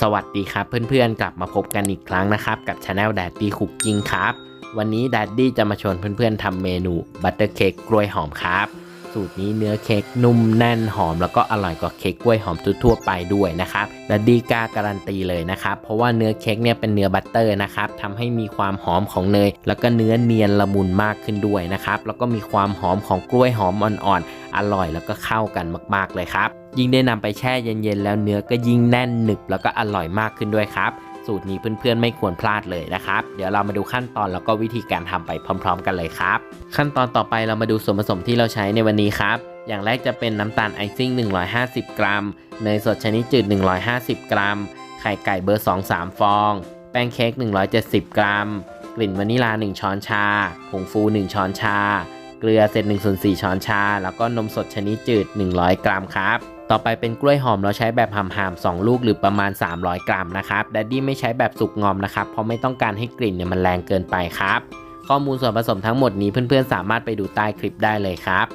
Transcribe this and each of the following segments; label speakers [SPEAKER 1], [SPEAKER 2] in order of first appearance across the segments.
[SPEAKER 1] สวัสดีครับเพื่อนๆ กลับมาพบกันอีกครั้งนะครับ กับช anel Daddy Cooking ครับ วันนี้แดดดี้จะมาชวนเพื่อนๆทำเมนูบัตเตอร์เค้กกล้วยหอมครับ สูตรนี้เนื้อเค้กนุ่มแน่นหอม แล้วก็อร่อยกว่าเค้กกล้วยหอมทั่วไปด้วยนะครับ Daddy กาการันตีเลยนะครับเพราะว่าเนื้อเค้กเนี่ยเป็นเนื้อบัตเตอร์นะครับทำให้มีความหอมของเนย แล้วก็เนื้อเนียนละมุนมากขึ้นด้วยนะครับแล้วก็มีความหอมของกล้วยหอมอ่อนๆอร่อยแล้วก็เข้ากันมาก ๆเลยครับยิ่งได้นำไปแช่เย็นๆแล้วเนื้อก็ยิ่งแน่นหนึบแล้วก็อร่อยมากขึ้นด้วยครับ สูตรนี้เพื่อนๆไม่ควรพลาดเลยนะครับ เดี๋ยวเรามาดูขั้นตอนแล้วก็วิธีการทำไปพร้อม ๆ กันเลยครับ ขั้นตอนต่อไปเรามาดูส่วนผสมที่เราใช้ในวันนี้ครับ อย่างแรกจะเป็นน้ำตาลไอซิ่ง 150 กรัม เนยสดชนิดจืด 150 กรัม ไข่ไก่เบอร์ 2-3 ฟอง แป้งเค้ก 170 กรัม กลิ่นวานิลา 1 ช้อนชา ผงฟู 1 ช้อนชา เกลือเศษ1ส่วน4ช้อนชา แล้วก็นมสดชนิดจืด 100 กรัมครับ ต่อไปเป็นกล้วยหอมเราใช้แบบหำๆ2ลูกหรือประมาณ 300 กรัมนะครับดัดดี้ไม่ใช้แบบสุกงอมนะครับเพราะไม่ต้องการให้กลิ่นเนี่ยมันแรงเกินไปครับ ข้อมูลส่วนผสมทั้งหมดนี้เพื่อนๆ สามารถไปดูใต้คลิปได้เลยครับ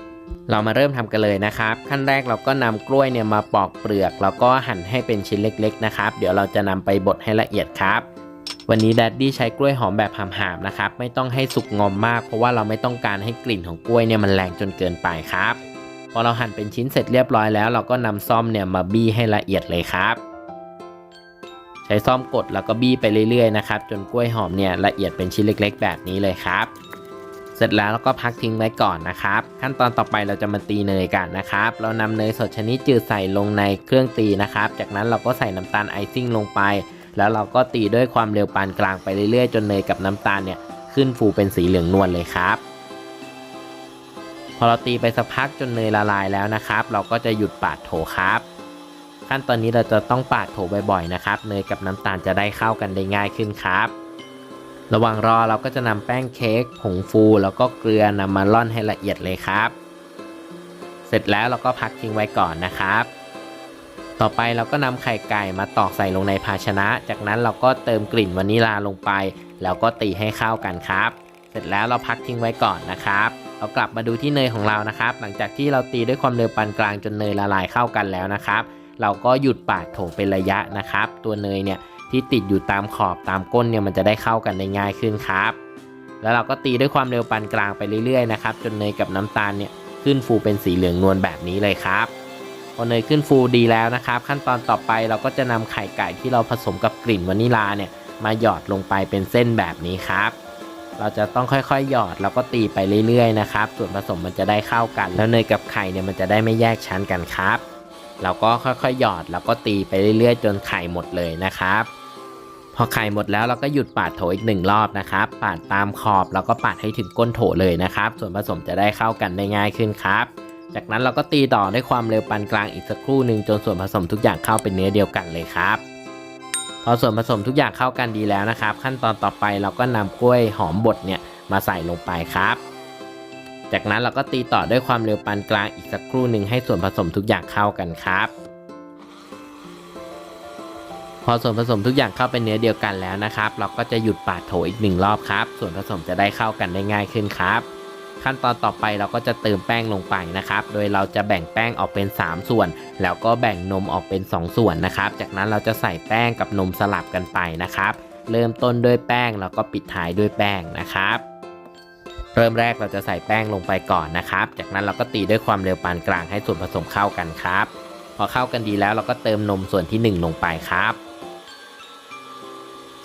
[SPEAKER 1] เรามาเริ่มทำกันเลยนะครับ ขั้นแรกเราก็นำกล้วยเนี่ยมาปอกเปลือก แล้วก็หั่นให้เป็นชิ้นเล็ก ๆ นะครับ เดี๋ยวเราจะนำไปบดให้ละเอียดครับ วันนี้แดดดี้ใช้กล้วยหอมแบบหามๆนะครับ ไม่ต้องให้สุกงอมมาก เพราะว่าเราไม่ต้องการให้กลิ่นของกล้วยเนี่ยมันแรงจนเกินไปครับ พอเราหั่นเป็นชิ้นเสร็จเรียบร้อยแล้ว เราก็นำซ่อมเนี่ยมาบี้ให้ละเอียดเลยครับ ใช้ซ่อมกดแล้วก็บี้ไปเรื่อยๆนะครับจนกล้วยหอมเนี่ยละเอียดเป็นชิ้นเล็ก ๆ แบบนี้เลยครับ เสร็จแล้วเราก็พักทิ้งไว้ก่อนนะครับ ขั้นตอนต่อไปเราจะมาตีเนยกันนะครับ เรานำเนยสดชนิดจืดใส่ลงในเครื่องตีนะครับ จากนั้นเราก็ใส่น้ำตาลไอซิ่งลงไป แล้วเราก็ตีด้วยความเร็วปานกลางไปเรื่อยๆ จนเนยกับน้ำตาลเนี่ยขึ้นฟูเป็นสีเหลืองนวลเลยครับ พอเราตีไปสักพักจนเนยละลายแล้วนะครับ เราก็จะหยุดปาดโถครับ ขั้นตอนนี้เราจะต้องปาดโถบ่อยๆนะครับ เนยกับน้ำตาลจะได้เข้ากันได้ง่ายขึ้นครับ ระหว่างรอเราก็จะนำแป้งเค้กผงฟู แล้วก็เกลือนำมาร่อนให้ละเอียดเลยครับ เสร็จแล้วเราก็พักทิ้งไว้ก่อนนะครับ ต่อไปเราก็นำไข่ไก่มาตอกใส่ลงในภาชนะ จากนั้นเราก็เติมกลิ่นวานิลาลงไป แล้วก็ตีให้เข้ากันครับ ร็จแล้วเราพักทิ้งไว้ก่อนนะครับเรากลับมาดูที่เนยของเรานะครับ หลังจากที่เราตีด้วยความเร็วปานกลางจนเนยละลายเข้ากันแล้วนะครับ เราก็หยุดปาดโถเป็นระยะนะครับ ตัวเนยเนี่ยที่ติดอยู่ตามขอบตามก้นเนี่ยมันจะได้เข้ากันได้ง่ายขึ้นครับ แล้วเราก็ตีด้วยความเร็วปานกลางไปเรื่อยๆนะครับจนเนยกับน้ำตาลเนี่ยขึ้นฟูเป็นสีเหลืองนวลแบบนี้เลยครับพอเนยขึ้นฟูดีแล้วนะครับ ขั้นตอนต่อไปเราก็จะนำไข่ไก่ที่เราผสมกับกลิ่นวานิลาเนี่ยมาหยอดลงไปเป็นเส้นแบบนี้ครับ เราจะต้องค่อยๆ หยอดแล้วก็ตีไปเรื่อยๆนะครับ ส่วนผสมมันจะได้เข้ากัน แล้วเนยกับไข่เนี่ยมันจะได้ไม่แยกชั้นกันครับ เราก็ค่อยๆ หยอดแล้วก็ตีไปเรื่อยๆ จนไข่หมดเลยนะครับ พอไข่หมดแล้วเราก็หยุดปาดโถอีกหนึ่งรอบนะครับ ปาดตามขอบแล้วก็ปาดให้ถึงก้นโถเลยนะครับ ส่วนผสมจะได้เข้ากันได้ง่ายขึ้นครับ จากนั้นเราก็ตีต่อด้วยความเร็วปานกลางอีกสักครู่หนึ่งจนส่วนผสมทุกอย่างเข้าเป็นเนื้อเดียวกันเลยครับ พอส่วนผสมทุกอย่างเข้ากันดีแล้วนะครับ ขั้นตอนต่อไปเราก็นำกล้วยหอมบดเนี่ยมาใส่ลงไปครับ จากนั้นเราก็ตีต่อด้วยความเร็วปานกลางอีกสักครู่หนึ่งให้ส่วนผสมทุกอย่างเข้ากันครับ พอส่วนผสมทุกอย่างเข้าเป็นเนื้อเดียวกันแล้วนะครับ เราก็จะหยุดปาดโถอีกหนึ่งรอบครับ ส่วนผสมจะได้เข้ากันได้ง่ายขึ้นครับ ขั้นตอนต่อไปเราก็จะเติมแป้งลงไปนะครับ โดยเราจะแบ่งแป้งออกเป็น 3 ส่วน แล้วก็แบ่งนมออกเป็น 2 ส่วนนะครับ จากนั้นเราจะใส่แป้งกับนมสลับกันไปนะครับ เริ่มต้นด้วยแป้งแล้วก็ปิดท้ายด้วยแป้งนะครับ เริ่มแรกเราจะใส่แป้งลงไปก่อนนะครับ จากนั้นเราก็ตีด้วยความเร็วปานกลางให้ส่วนผสมเข้ากันครับ พอเข้ากันดีแล้วเราก็เติมนมส่วนที่ 1 ลงไปครับ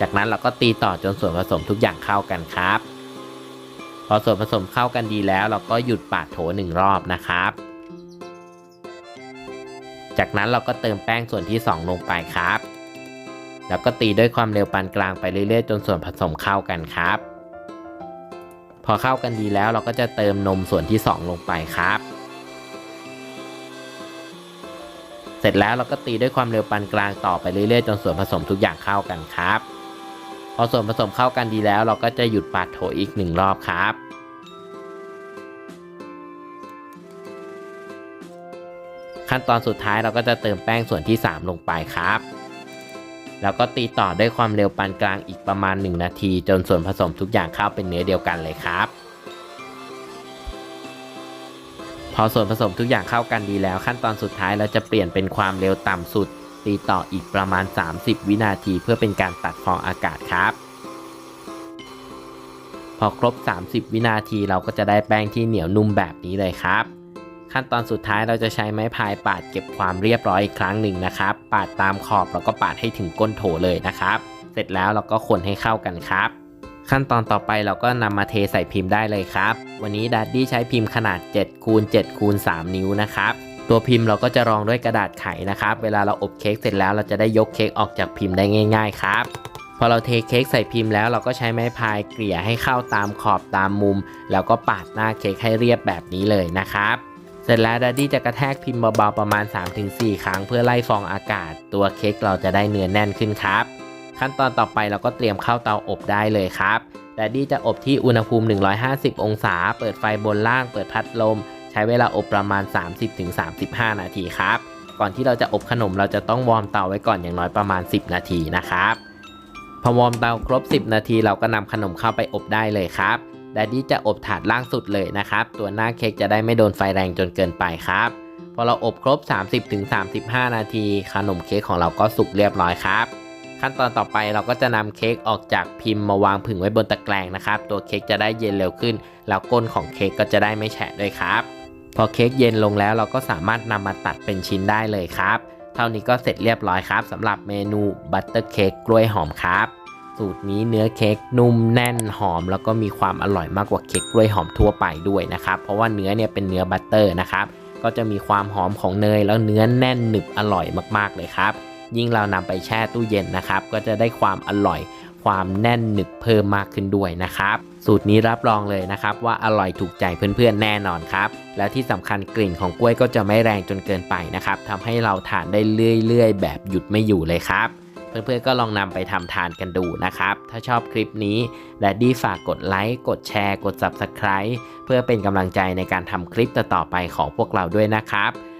[SPEAKER 1] จากนั้นเราก็ตีต่อจนส่วนผสมทุกอย่างเข้ากันครับ อส่วนผสมเข้ากันดีแล้ว เราก็หยุดปาดโถหนึ่งรอบนะครับ จากนั้นเราก็เติมแป้งส่วนที่ 2 ลงไปครับ แล้วก็ตีด้วยความเร็วปานกลางไปเรื่อยๆ จนส่วนผสมเข้ากันครับ พอเข้ากันดีแล้วเราก็จะเติมนมส่วนที่ 2 ลงไปครับ เสร็จแล้วเราก็ตีด้วยความเร็วปานกลางต่อไปเรื่อยๆ จนส่วนผสมทุกอย่างเข้ากันครับ พอส่วนผสมเข้ากันดีแล้ว เราก็จะหยุดปาดโถอีกหนึ่งรอบครับ ขั้นตอนสุดท้ายเราก็จะเติมแป้งส่วนที่ 3 ลงไปครับ แล้วก็ตีต่อด้วยความเร็วปานกลางอีกประมาณ 1 นาที จนส่วนผสมทุกอย่างเข้าเป็นเนื้อเดียวกันเลยครับพอส่วนผสมทุกอย่างเข้ากันดีแล้ว ขั้นตอนสุดท้ายเราจะเปลี่ยนเป็นความเร็วต่ำสุด ตีต่ออีกประมาณ 30 วินาทีเพื่อเป็นการตัดฟองอากาศครับ พอครบ 30 วินาทีเราก็จะได้แป้งที่เหนียวนุ่มแบบนี้เลยครับ ขั้นตอนสุดท้ายเราจะใช้ไม้พายปาดเก็บความเรียบร้อยอีกครั้งหนึ่งนะครับ ปาดตามขอบแล้วก็ปาดให้ถึงก้นโถเลยนะครับ เสร็จแล้วเราก็คนให้เข้ากันครับขั้นตอนต่อไปเราก็นำมาเทใส่พิมพ์ได้เลยครับ วันนี้ดัดดี้ใช้พิมพ์ขนาด7คูณ7คูณ3นิ้วนะครับ ตัวพิมพ์เราก็จะรองด้วยกระดาษไขนะครับ เวลาเราอบเค้กเสร็จแล้วเราจะได้ยกเค้กออกจากพิมพ์ได้ง่าย ๆ ครับพอเราเทเค้กใส่พิมพ์แล้วเราก็ใช้ไม้พายเกลี่ยให้เข้าตามขอบตามมุม แล้วก็ปาดหน้าเค้กให้เรียบแบบนี้เลยนะครับเสร็จแล้วดัดดี้จะกระแทกพิมพ์เบาๆประมาณ 3-4 ครั้งเพื่อไล่ฟองอากาศ ตัวเค้กเราจะได้เนื้อแน่นขึ้นครับ ขั้นตอนต่อไปเราก็เตรียมเข้าเตาอบได้เลยครับดัดดี้จะอบที่อุณหภูมิ 150 องศา เปิดไฟบนล่างเปิดพัดลม ใช้เวลาอบประมาณ 30-35 นาทีครับ ก่อนที่เราจะอบขนมเราจะต้องวอร์มเตาไว้ก่อนอย่างน้อยประมาณ 10 นาทีนะครับพอวอร์มเตาครบ 10 นาทีเราก็นำขนมเข้าไปอบได้เลยครับดดดี้จะอบถาดล่างสุดเลยนะครับ ตัวหน้าเค้กจะได้ไม่โดนไฟแรงจนเกินไปครับ พอเราอบครบ 30-35 นาที ขนมเค้กของเราก็สุกเรียบร้อยครับ ขั้นตอนต่อไปเราก็จะนำเค้กออกจากพิมพ์มาวางผึ่งไว้บนตะแกรงนะครับ ตัวเค้กจะได้เย็นเร็วขึ้น แล้วก้นของเค้กก็จะได้ไม่แฉะด้วยครับ พอเค้กเย็นลงแล้วเราก็สามารถนำมาตัดเป็นชิ้นได้เลยครับ เท่านี้ก็เสร็จเรียบร้อยครับสำหรับเมนูบัตเตอร์เค้กกล้วยหอมครับ สูตรนี้เนื้อเค้กนุ่มแน่นหอม แล้วก็มีความอร่อยมากกว่าเค้กกล้วยหอมทั่วไปด้วยนะครับ เพราะว่าเนื้อเนี่ยเป็นเนื้อบัตเตอร์นะครับ ก็จะมีความหอมของเนยแล้วเนื้อแน่นหนึบอร่อยมากๆเลยครับ ยิ่งเรานำไปแช่ตู้เย็นนะครับ ก็จะได้ความอร่อย ความแน่นหนึบเพิ่มมากขึ้นด้วยนะครับ สูตรนี้รับรองเลยนะครับ ว่าอร่อยถูกใจเพื่อนๆแน่นอนครับ และที่สำคัญกลิ่นของกล้วยก็จะไม่แรงจนเกินไปนะครับทำให้เราทานได้เรื่อยๆ แบบหยุดไม่อยู่เลยครับเพื่อนๆ ก็ลองนำไปทำทานกันดูนะครับ ถ้าชอบคลิปนี้แดดดี้ฝากกดไลค์ กดแชร์ กด Subscribe เพื่อเป็นกำลังใจในการทำคลิปต่อๆไปของพวกเราด้วยนะครับ